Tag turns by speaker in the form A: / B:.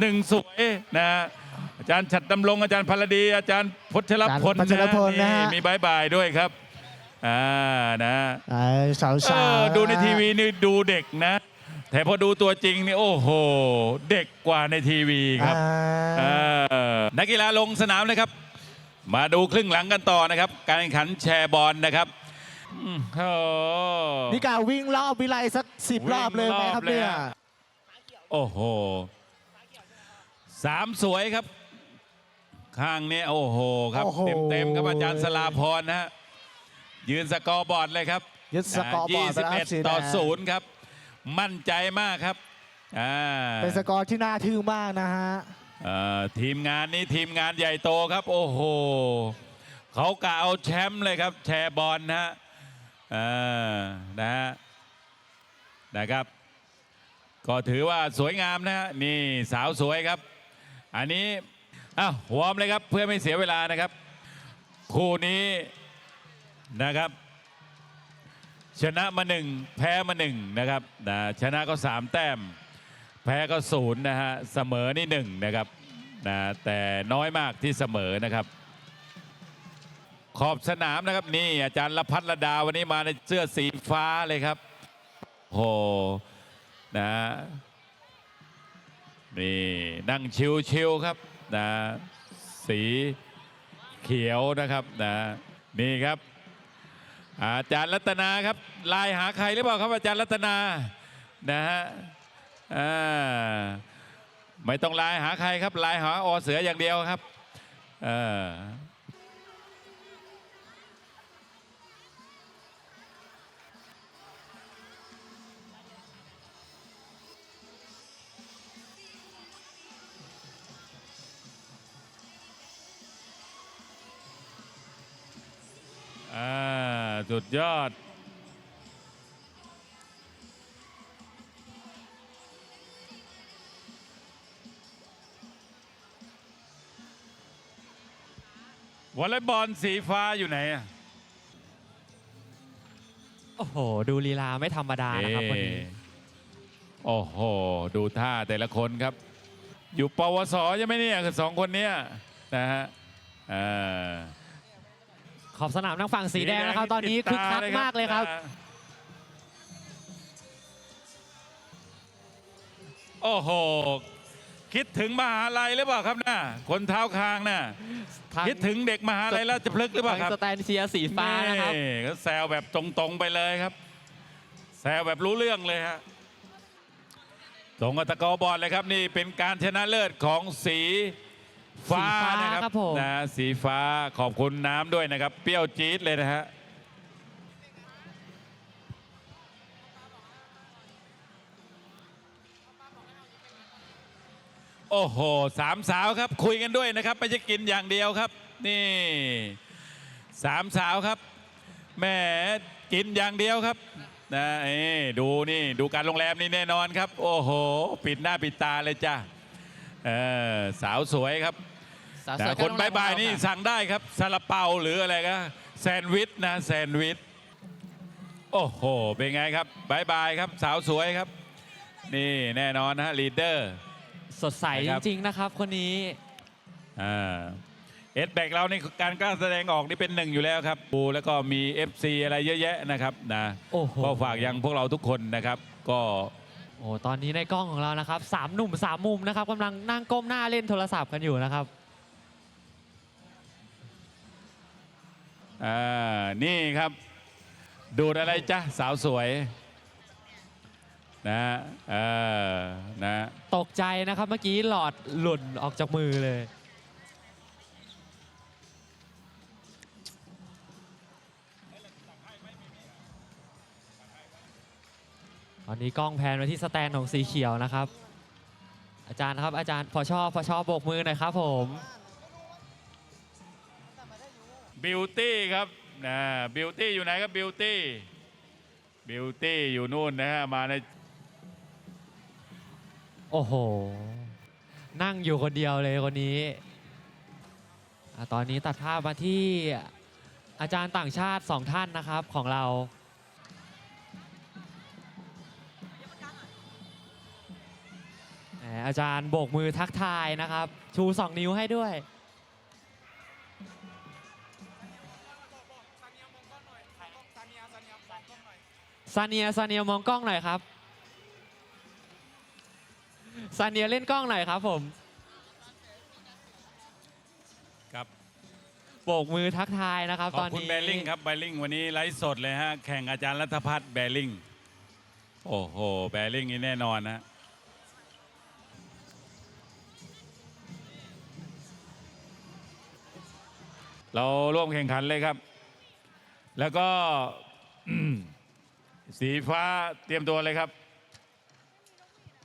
A: หนึ่งสวยนะฮะอาจารย์ฉัดดำรงอาจารย์พลดี อาจารย์พชรพล
B: อาจารย์พัชรพลนะฮะ
A: มีบายบายด้วยครับอ่านะ
B: ไอ้สาว
A: เอ
B: สาว
A: อดูในทีวีนี่ดูเด็กนะ แต่พอดูตัวจริงนี่โอ้โห เด็กกว่าในทีวีครับเออนักกีฬาลงสนามเลยครับ มาดูครึ่งหลังกันต่อนะครับ การแข่งขันแชร์บอลนะครับอืมโอ้
B: นี่กาวิ่งรอบวิไลสักสิบรอบเลยไหมครับ
A: วิ่งรอบเลย
B: เนี่ย
A: ฮะโอ้โห สามสวยครับ ข้างนี้โอ้โหครับ
B: โอ้โห
A: เต็มเต็มๆครับอาจารย์สลาพรนะฮะยืนสกอร์บอร์ดเลยครับ
B: ยึดสกอร์บอร์ดไปแล้วครับสี
A: 21
B: แด
A: ต่องศูนย์ครับ มั่นใจมากครับอ่า
B: เป็นสกอร์ที่น่าทึ่งมากนะฮะ
A: เอ่อทีมงานนี้ทีมงานใหญ่โตครับ โอ้โหเขากะเอาแชมป์เลยครับ แชร์บอลนะฮะอ่านะฮะนะครับ ก็ถือว่าสวยงามนะฮะนี่สาวสวยครับ อันนี้อ้าววอร์มเลยครับเพื่อไม่เสียเวลานะครับ คู่นี้นะครับ ชนะมาหนึ่งแพ้มาหนึ่งนะครับนะชนะก็สามแต้ม แพ้ก็ศูนย์นะฮะเสมอนี่หนึ่งนะครับนะแต่น้อยมากที่เสมอนะครับขอบสนามนะครับนี่อาจารย์ละพัฒระดาวันนี้มาในเสื้อสีฟ้าเลยครับโหนะ นี่นั่งชิวๆครับนะสีเขียวนะครับนะนี่ครับ อาจารย์รัตนาครับลายหาใครหรือเปล่าครับอาจารย์รัตนานะฮะไม่ต้องลายหาใครครับลายหาอเสืออย่างเดียวครับ เออ สุดยอด วอลเลย์บอลสีฟ้าอยู่ไหนอะ
C: โอ้โห ดูลีลาไม่ธรรมดานะครับวันนี้
A: เอ่โอ้โห ดูท่าแต่ละคนครับ อยู่ปวสใช่ไหมเนี่ยคือสองคนเนี้ยนะฮะอ่า
C: ขอบสนามทางฝั่งสีแดงนะครับ ตอนนี้คึกคักมากเลยครับ
A: โอ้โห คิดถึงมหาลัยหรือเปล่าครับน่ะคนเท้าคางน่ะ
C: ทาง
A: คิดถึงเด็กมหาลัยราชพฤกษ์หรือเปล่าครับ
C: ทางสแตนเชียร์สีฟ้านะครับ
A: ก็แซวแบบตรงๆไปเลยครับ แซวแบบรู้เรื่องเลยฮะตรงกับตะกอบอลเลยครับนี่เป็นการชนะเลิศของสี ฟ้า
C: สีฟ้า
A: นะครับ
C: ครับผม
A: นะสีฟ้าขอบคุณน้ำด้วยนะครับ เปรี้ยวจี๊ดเลยนะฮะโอ้โหสามสาวครับคุยกันด้วยนะครับไม่ใช่กินอย่างเดียวครับ นี่สามสาวครับแหมกินอย่างเดียวครับนะเอ้ดูนี่ดูการโรงแรมนี่แน่นอนครับ โอ้โห ปิดหน้าปิดตาเลยจ้า เออสาวสวยครับ
C: สาวส
A: แต่
C: วย
A: คน
C: ก็
A: บายบาย
C: ต้อง
A: นี่
C: รับ
A: สั่งได้ครับซาลาเปาหรืออะไรก็แซนด์วิชนะแซนด์วิชโอ้โห เป็นไงครับบายบายครับสาวสวยครับ นี่แน่นอนนะฮะลีดเดอร์
C: สดใส
A: นะ
C: จ
A: ครับ
C: ริงๆนะครับ คนนี้
A: อ่าเอสแบกเรานี่การกล้าแสดงออกนี่เป็นหนึ่งอยู่แล้วครับดูแล้วก็มี FC อะไรเยอะแยะนะครับนะ
C: โอ้โห
A: ก็ฝากยังพวกเราทุกคนนะครับ ก็
C: โอ้ตอนนี้ในกล้องของเรานะครับสามหนุ่มสามมุมนะครับกำลังนั่งก้มหน้าเล่นโทรศัพท์กันอยู่นะครับ
A: อ่านี่ครับ ดูดอะไรจ๊ะสาวสวย นะเออนะ
C: ตกใจนะครับเมื่อกี้หลอดหล่นออกจากมือเลย อนนี้กล้องแพนมาที่สแตนของสีเขียวนะครับ อาจารย์ครับอาจารย์พอชอบพอชอบโบกมือหน่อยครับผม
A: บิวตี้ครับนะบิวตี้อยู่ไหนครับบิวตี้บิวตี้อยู่นู่นนะฮะมาใน
C: โอ้โห นั่งอยู่คนเดียวเลยคนนี้อะตอนนี้ตัดภาพมาที่อาจารย์ต่างชาติสองท่านนะครับของเรา อาจารย์โบกมือทักทายนะครับ ชู 2 นิ้วให้ด้วย ซาเนีย ซาเนียมองกล้องหน่อยครับ ซาเนียเล่นกล้องหน่อยครับผม
A: ครับ
C: โบกมือทักทายนะครับ
A: ข
C: ต
A: อ
C: อบน
A: คุณ
C: นี้
A: แบริ่งครับแบริ่งวันนี้ไลฟ์สดเลยฮะ แข่งอาจารย์รัฐพัฒน์แบริ่งโอ้โห แบริ่งนี่แน่นอนนะ เราร่วมแข่งขันเลยครับ แล้วก็สีฟ้าเตรียมตัวเลยครับ